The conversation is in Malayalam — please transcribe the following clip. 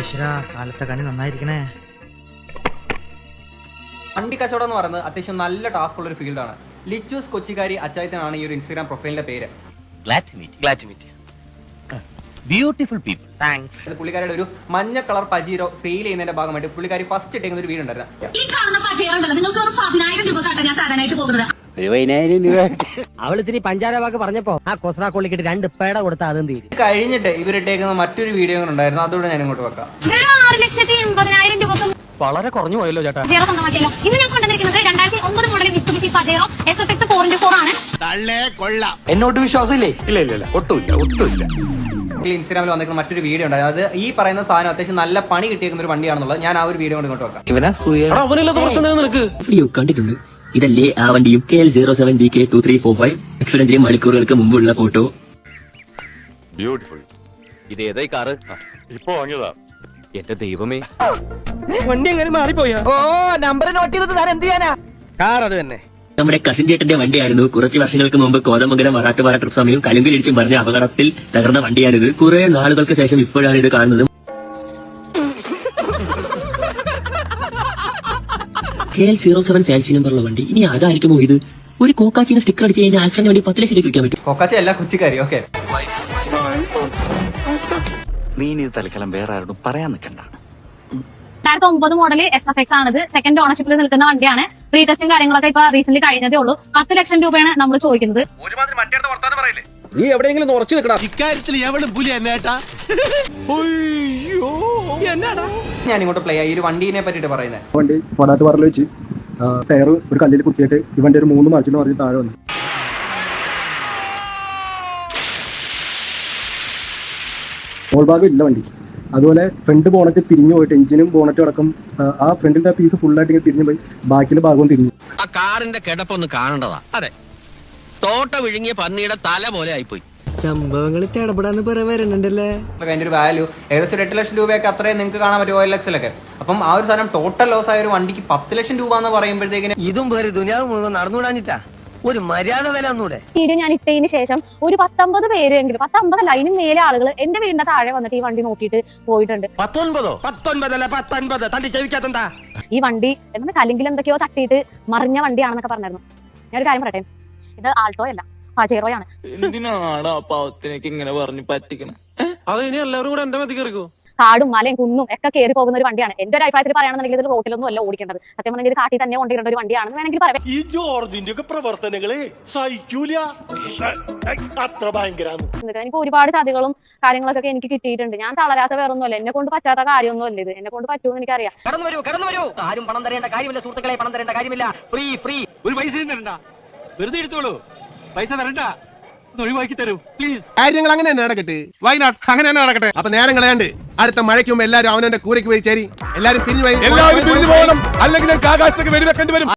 ഈശ്വര കാലത്തെ കണി നന്നായിരിക്കണേ. വണ്ടി കച്ചവടം എന്ന് പറയുന്നത് അത്യാവശ്യം നല്ല ടാസ്ക് ഉള്ള ഒരു ഫീൽഡാണ് ലിച്ചൂസ് കൊച്ചിക്കാരി അച്ചായത്തനാണ് ഈ ഒരു ഇൻസ്റ്റാഗ്രാം പ്രൊഫൈലിന്റെ പേര്. Beautiful പീപ്പിൾ താങ്ക്സ് പുള്ളിക്കാരുടെ ഒരു മഞ്ഞ കളർ പജീരോ സെയിൽ ചെയ്യുന്നതിന്റെ ഭാഗമായിട്ട് പുള്ളിക്കാരി ഫസ്റ്റ് ഇട്ടേക്കുന്ന ഒരു വീട് ഉണ്ടായിരുന്നു ഈ കാണുന്ന പട്ടികളുണ്ടല്ലോ നിങ്ങൾക്ക് ഒരു പതിനായിരം രൂപ കാട്ടാൻ ഞാൻ തരാനായിട്ട് പോകുന്നത്. ഒരു പതിനായിരം രൂപ. അവൾ ഇത്തിരി പഞ്ചാര വാക്ക് പറഞ്ഞപ്പോ ആ കൊസ്ര കൊള്ളിക്കിട്ട് രണ്ട് പേട കൊടുത്ത അതും തീരും. കഴിഞ്ഞിട്ട് ഇവരിട്ടേക്കുന്ന മറ്റൊരു വീഡിയോ ഉണ്ടായിരുന്നു. അതുകൂടെ ഞാൻ ഇങ്ങോട്ട് വെക്കാം. വളരെ കുറഞ്ഞു പോയല്ലോ ചേട്ടാ. ഇന്ന് ഞാൻ കൊണ്ടുവന്നിരിക്കുന്നത് രണ്ടായിരത്തി ഒമ്പത് model Mitsubishi Pajero S X four എന്നോട്ട് വിശ്വാസമില്ലേ? ഇല്ല ഇല്ല ഇല്ല. ഒട്ടുമില്ല ഒട്ടുമില്ല. ഇൻസ്റ്റാഗ്രാമിൽ വന്നിരിക്കുന്ന മറ്റൊരു വീഡിയോ ഉണ്ട്. അത് ഈ പറയുന്ന സാധനം അത്യാവശ്യം നല്ല പണി കിട്ടിയിരിക്കുന്ന ഒരു വണ്ടിയാണെന്നുള്ളത്. ഞാൻ ആ ഒരു വീഡിയോ കൊണ്ട് ഇങ്ങോട്ട് വെക്കാം. ഇവനാ സൂയ വീഡിയോ കണ്ടിട്ടുണ്ട്. ഇതല്ലേ ആ വണ്ടിയും K L zero seven B K two three four five ആക്സിഡന്റിന് മണിക്കൂറുകൾക്ക് മുമ്പുള്ള ഫോട്ടോ ബ്യൂട്ടിഫുൾ ഇത് ഏതായി കാറ് ഇപ്പൊ വാങ്ങിയതാ. എന്റെ ദൈവമേ. വണ്ടി എങ്ങനെ മാറിപ്പോയാ? ഓ നമ്പർ നോട്ട് ചെയ്തത് ഞാൻ എന്ത് ചെയ്യാനാ? കാർ അത് തന്നെ. നമ്മുടെ കസിൻ ചേട്ടന്റെ വണ്ടിയായിരുന്നു. കുറച്ച് വർഷങ്ങൾക്ക് മുമ്പ് കോതമംഗലം മറാട്ടുപാറ ട്രിപ്പ് സമയം കലുങ്കിലിടിച്ച് മറിഞ്ഞ അപകടത്തിൽ തകർന്ന വണ്ടിയാണിത്. കുറെ നാളുകൾക്ക് ശേഷം ഇപ്പോഴാണ് ഇത് കാണുന്നത്. K L zero seven fancy നമ്പറുള്ള വണ്ടി. ഇനി അതായിരിക്കുമോ ഇത്? ഒരു കോക്കാച്ചിന്റെ സ്റ്റിക്കർ അടിച്ച് കഴിഞ്ഞാൽ ആക്സിഡന്റ് വേണ്ടി പത്ത് ലക്ഷം രൂപ പറ്റും. കൊക്കാച്ച അല്ല കൊച്ചിക്കാരി. ഓക്കെ. നീ ഇനി തൽക്കാലം വേറെ ആരോടും പറയാൻ നിൽക്കണ്ട. രണ്ടായിരത്തി ഒമ്പത് മോഡൽ എസ് എഫ് എക്സ് ആണിത്. സെക്കൻഡ് ഓണർഷിപ്പിൽ നിൽക്കുന്ന വണ്ടിയാണ്. റീ ടെസ്റ്റും കാര്യങ്ങളൊക്കെ ഇപ്പൊ റീസെന്റ് കഴിഞ്ഞതേ ഉള്ളൂ. പത്ത് ലക്ഷം രൂപയാണ് നമ്മൾ ചോദിക്കുന്നത്. നീ എവിടെയെങ്കിലും ഉറച്ചു നിൽക്കടാ. ഇക്കാര്യത്തിൽ എവളും പുലി എന്നേട്ടാ ഞാൻ ഇങ്ങോട്ട് പ്ലേ ഈ ഒരു വണ്ടീനെ പറ്റിട്ട് പറയുന്നത് വണ്ടി പൊടാട്ട് പറൽ വെച്ച് ടയർ ഒരു കല്ലിൽ കുത്തിയിട്ട് ഈ വണ്ടി ഒരു മൂന്ന് മറിച്ചിന് പറഞ്ഞ് താഴെ വന്നു. മോൾ ഭാഗം ഇല്ല വണ്ടി. അതുപോലെ ഫ്രണ്ട് ബോണറ്റ് തിരിഞ്ഞു പോയിട്ട് എഞ്ചിനും ബോണറ്റും അടക്കം ആ, ആ ഫ്രണ്ടിന്റെ പീസ് ഫുള്ളായിട്ട് ഇങ്ങനെ തിരിഞ്ഞു പോയി ബാക്കിലെ ഭാഗവും തിരിഞ്ഞു. ആ കാറിന്റെ കിടപ്പൊന്ന് കാണേണ്ടതാ. അതെ. തോട്ട വിഴുങ്ങിയ പന്നിയുടെ തല പോലെ ആയിപ്പോയി. സംഭവങ്ങൾ ചടപടാന്ന് പറയാൻ വരണ്ടല്ലേ അതിന്റെ ഒരു വാല്യൂ ഏകദേശം ഒരു എട്ട് ലക്ഷം രൂപയൊക്കെ അത്രയും നിങ്ങൾക്ക് കാണാൻ പറ്റും ഓയിൽ എക്സിലൊക്കെ അപ്പം ആ ഒരു സാധനം ടോട്ടൽ ലോസ് ആയ ഒരു വണ്ടിക്ക് പത്ത് ലക്ഷം രൂപ എന്ന് പറയുമ്പോഴത്തേക്കിന് ഇതും പേര് ദുനിയാവ് മുഴുവൻ നടന്നുകൂടാഞ്ഞിട്ടാ. ഒരു മര്യാദ വില ഒന്നൂടെ വീഡിയോ ഞാൻ ഇട്ടതിന് ശേഷം ഒരു പത്തൊമ്പത് പേരെങ്കിലും പത്തൊമ്പത് ലൈനും മേലെ ആളുകൾ എന്റെ വീടിന്റെ താഴെ വന്നിട്ട് ഈ വണ്ടി നോക്കിയിട്ട് പോയിട്ടുണ്ട്. പത്തൊൻപതോ? പത്തൊൻപതല്ല പത്തൊൻപത്. തണ്ടി ചെവിക്കാത്തണ്ടാ ഈ വണ്ടി എന്താ കല്ലെങ്കിൽ എന്തൊക്കെയോ തട്ടിയിട്ട് മറിഞ്ഞ വണ്ടിയാണെന്നൊക്കെ പറഞ്ഞായിരുന്നു. ഒരു കാര്യം പറയട്ടെ? ഇത് ആൾട്ടോ അല്ല പജേറോയാണ് എന്തിനാണ് ആ പാവത്തിനൊക്കെ ഇങ്ങനെ പറഞ്ഞു പറ്റിക്കണേ? അത് ഇനി എല്ലാവരും കൂടെ എന്റെ മതി കയറിക്കോ? കാടും മലയും കുന്നും ഒക്കെ കയറി പോകുന്ന ഒരു വണ്ടിയാണ്. എന്റെ ഒരു അഭിപ്രായത്തിൽ പറയുകയാണെന്നുണ്ടെങ്കിൽ ഇത് റോട്ടിലൊന്നും അല്ല ഓടിക്കേണ്ടത്. സത്യം പറഞ്ഞാൽ ഇത് കാട്ടിൽ തന്നെ കൊണ്ടിരുന്ന ഒരു വണ്ടിയാണെന്ന് വേണമെങ്കിൽ പറയാം. ഈ ജോർജിന്റെ ഒക്കെ പ്രവർത്തനങ്ങളെ സഹിക്കൂല. അത്ര ഭയങ്കരാന്ന്. എനിക്ക് ഒരുപാട് ചതികളും കാര്യങ്ങളൊക്കെ എനിക്ക് കിട്ടിയിട്ടുണ്ട്. ഞാൻ തളരാത്ത വേറൊന്നുമല്ല. എന്നെ കൊണ്ട് പറ്റാത്ത കാര്യമൊന്നും അല്ല ഇത്. എന്നെ കൊണ്ട് പറ്റുമെന്ന് എനിക്കറിയാം. കടന്നു വരൂ കടന്നു വരൂ. ആരും പണം തരേണ്ട കാര്യമില്ല സുഹൃത്തുക്കളെ പണം തരേണ്ട കാര്യമില്ല. Free free. ഒരു പൈസ തരണ്ട. വെറുതെ എടുത്തോളൂ പൈസ തരണ്ട. ഒഴിവാക്കി തരൂ. പ്ലീസ്. കാര്യങ്ങൾ അങ്ങനെ തന്നെ നടക്കട്ടെ. നോട്ട്. അങ്ങനെ തന്നെ നടക്കട്ടെ. അപ്പൊ നേരം കളയാണ്ട് അടുത്ത മഴയ്ക്ക് മുമ്പ് എല്ലാവരും അവനവന്റെ കൂരയ്ക്ക് പോയി ചേരി. എല്ലാരും പിരിഞ്ഞു പോയി എല്ലാവരും പിരിഞ്ഞു പോകണം. അല്ലെങ്കിൽ ഞാൻ ആകാശത്തേക്ക് വെടിവെക്കേണ്ടി വരും.